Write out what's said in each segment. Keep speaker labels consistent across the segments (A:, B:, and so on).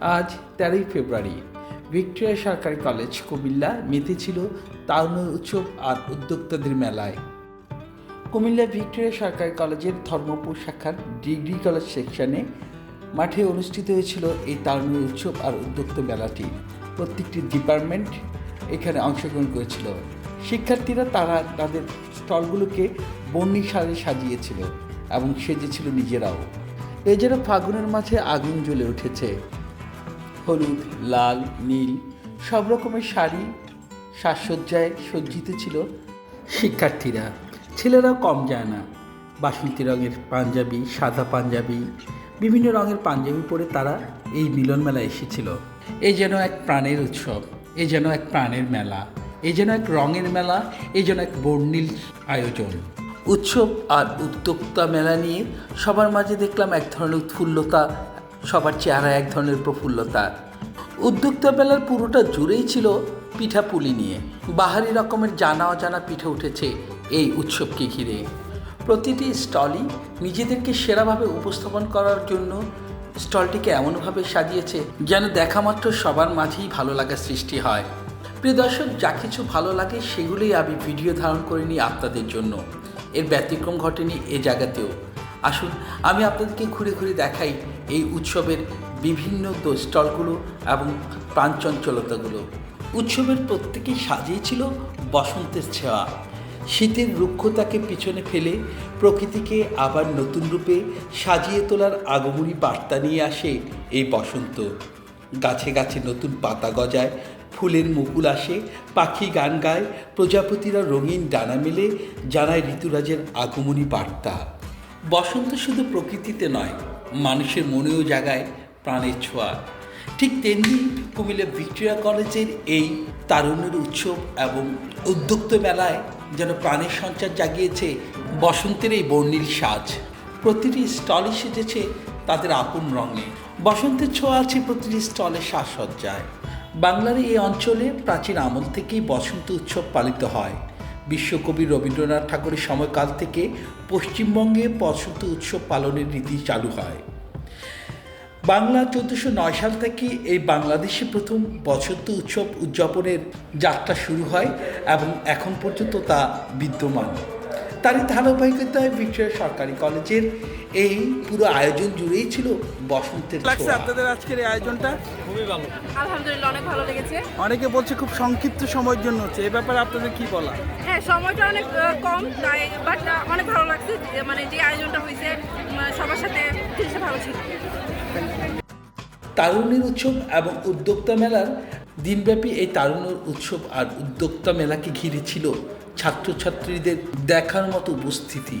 A: আজ তেরোই ফেব্রুয়ারি ভিক্টোরিয়া সরকারি কলেজ কুমিল্লা মেতেছিল তারুণ্য উৎসব আর উদ্যোক্তাদের মেলায়। কুমিল্লা ভিক্টোরিয়া সরকারি কলেজের ধর্মপুর শাখার ডিগ্রি কলেজ সেকশনে মাঠে অনুষ্ঠিত হয়েছিল এই তারুণ্য উৎসব আর উদ্যোক্তা মেলাটি। প্রত্যেকটি ডিপার্টমেন্ট এখানে অংশগ্রহণ করেছিল। শিক্ষার্থীরা তারা তাদের স্টলগুলোকে বন্যি সাজে সাজিয়েছিল এবং সেজেছিল নিজেরাও। এছাড়া ফাগুনের মাঝে আগুন জ্বলে উঠেছে। হলুদ, লাল, নীল, সব রকমের শাড়ি সাজসজ্জায় সজ্জিত ছিল শিক্ষার্থীরা। ছেলেরাও কম যায় না। বাসন্তী রঙের পাঞ্জাবি, সাদা পাঞ্জাবি, বিভিন্ন রঙের পাঞ্জাবি পরে তারা এই মিলন মেলায় এসেছিল। এ যেন এক প্রাণের উৎসব, এ যেন এক প্রাণের মেলা, এ যেন এক রঙের মেলা, এ যেন এক বর্ণিল আয়োজন। উৎসব আর উদ্যোক্তা মেলা নিয়ে সবার মাঝে দেখলাম এক ধরনের উৎফুল্লতা সবার চেহারা এক ধরনের প্রফুল্লতা। উদ্যোক্তা মেলার পুরোটা জুড়েই ছিল পিঠা পুলি নিয়ে। বাহারি রকমের জানা অজানা পিঠে উঠেছে এই উৎসবকে ঘিরে। প্রতিটি স্টলই নিজেদেরকে সেরাভাবে উপস্থাপন করার জন্য স্টলটিকে এমনভাবে সাজিয়েছে যেন দেখা মাত্র সবার মাঝেই ভালো লাগা সৃষ্টি হয়। প্রিয় দর্শক, যা কিছু ভালো লাগে সেগুলোই আমি ভিডিও ধারণ করে নিই আপনাদের জন্য। এর ব্যতিক্রম ঘটেনি এ জায়গাতেও। আসুন, আমি আপনাদেরকে ঘুরে ঘুরে দেখাই এই উৎসবের বিভিন্ন স্টলগুলো এবং প্রাণচঞ্চলতাগুলো। উৎসবের প্রত্যেকেই সাজিয়েছিল বসন্তের ছেঁয়া শীতের রুক্ষতাকে পিছনে ফেলে প্রকৃতিকে আবার নতুন রূপে সাজিয়ে তোলার আগমনী বার্তা নিয়ে আসে এই বসন্ত। গাছে গাছে নতুন পাতা গজায়, ফুলের মুকুল আসে, পাখি গান গায়, প্রজাপতিরা রঙিন ডানা মেলে জানায় ঋতুরাজের আগমনী বার্তা। বসন্ত শুধু প্রকৃতিতে নয় মানুষের মনেও জাগায় প্রাণের ছোঁয়া। ঠিক তেমনি কুমিল্লা ভিক্টোরিয়া কলেজের এই তারুণ্যের উৎসব এবং উদ্যোক্ত মেলায় যেন প্রাণের সঞ্চার জাগিয়েছে বসন্তের এই বর্ণিল সাজ। প্রতিটি স্টলে সেজেছে তাদের আপন রঙে। বসন্তের ছোঁয়া আছে প্রতিটি স্টলের সাজসজ্জায়। বাংলার এই অঞ্চলে প্রাচীন আমল থেকেই বসন্ত উৎসব পালিত হয়। বিশ্বকবি রবীন্দ্রনাথ ঠাকুরের সময়কাল থেকে পশ্চিমবঙ্গে বসন্ত উৎসব পালনের রীতি চালু হয়। বাংলা চোদ্দোশো নয় সাল থেকে এই বাংলাদেশে প্রথম বসন্ত উৎসব উদযাপনের যাত্রা শুরু হয় এবং এখন পর্যন্ত তা বিদ্যমান। তারই ধারাবাহিকতায় ভিক্টোরিয়া সরকারি কলেজের এই পুরো আয়োজন জুড়েই ছিল বসন্তের
B: লাগছে আপনাদের আজকের এই আয়োজনটা? খুবই ভালো।
C: আলহামদুলিল্লাহ অনেক ভালো লেগেছে।
B: অনেকে বলছে খুব সংক্ষিপ্ত সময়ের জন্য হচ্ছে। এই ব্যাপারে আপনাদের কি বলা?
C: হ্যাঁ সময়টা অনেক কম তাই বাট অনেক ভালো লাগছে মানে যে আয়োজনটা হয়েছে সবার সাথে জিনিসটা ভালো ছিল।
A: তারুণ্যের উৎসব এবং উদ্যোক্তা মেলার দিনব্যাপী এই তারুণ্য উৎসব আর উদ্যোক্তা মেলাকে ঘিরে ছিল ছাত্রছাত্রীদের দেখার মতো উপস্থিতি।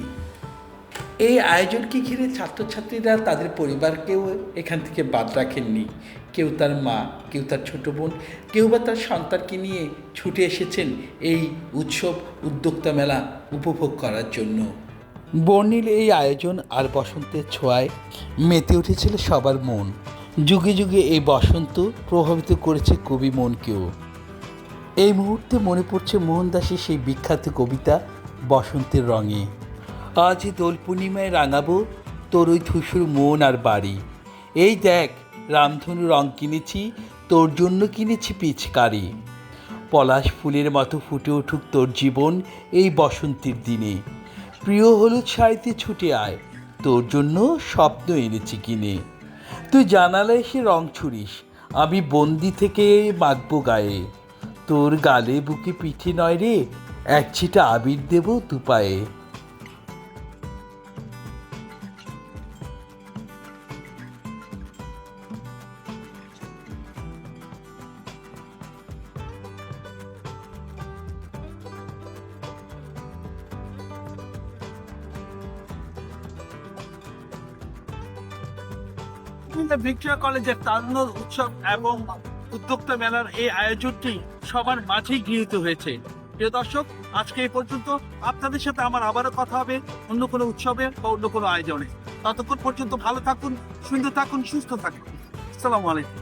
A: এই আয়োজনকে ঘিরে ছাত্রছাত্রীরা তাদের পরিবারকেও এখান থেকে বাদ রাখেননি। কেউ তার মা, কেউ তার ছোট বোন, কেউ বা তার সন্তানকে নিয়ে ছুটে এসেছেন এই উৎসব উদ্যোক্তা মেলা উপভোগ করার জন্য। বর্ণিল এই আয়োজন আর বসন্তের ছোঁয়ায় মেতে উঠেছিল সবার মন। যুগে যুগে এই বসন্ত প্রভাবিত করেছে কবি মনকেও। এই মুহূর্তে মনে পড়ছে মোহনদাসের সেই বিখ্যাত কবিতা, বসন্তের রঙে। আজ দোল পূর্ণিমায় রাঙাবো তোর ওই ধূসর মন আর বাড়ি। এই দেখ, রামধনু রং কিনেছি, তোর জন্য কিনেছি পিচকারি। পলাশ ফুলের মতো ফুটে উঠুক তোর জীবন এই বসন্তের দিনে। প্রিয় হলুদ শাড়িতে ছুটে আয়, তোর জন্য স্বপ্ন এনেছি কিনে। তুই জানালে এসে রং ছুড়িস আমি বন্দি থেকে মাখবো গায়ে। তোর গালে বুকে পিঠে নয় রে, এক ছিটা আবির দেবো দু পায়ে
B: ভিক্টোরিয়া কলেজের তারুণ্য উৎসব এবং উদ্যোক্তা মেলার এই আয়োজনটি সবার মাঝেই গৃহীত হয়েছে। প্রিয় দর্শক, আজকে এই পর্যন্ত। আপনাদের সাথে আমার আবারও কথা হবে অন্য কোনো উৎসবে বা অন্য কোনো আয়োজনে। ততক্ষণ পর্যন্ত ভালো থাকুন, সুন্দর থাকুন, সুস্থ থাকুন। আসসালামু আলাইকুম।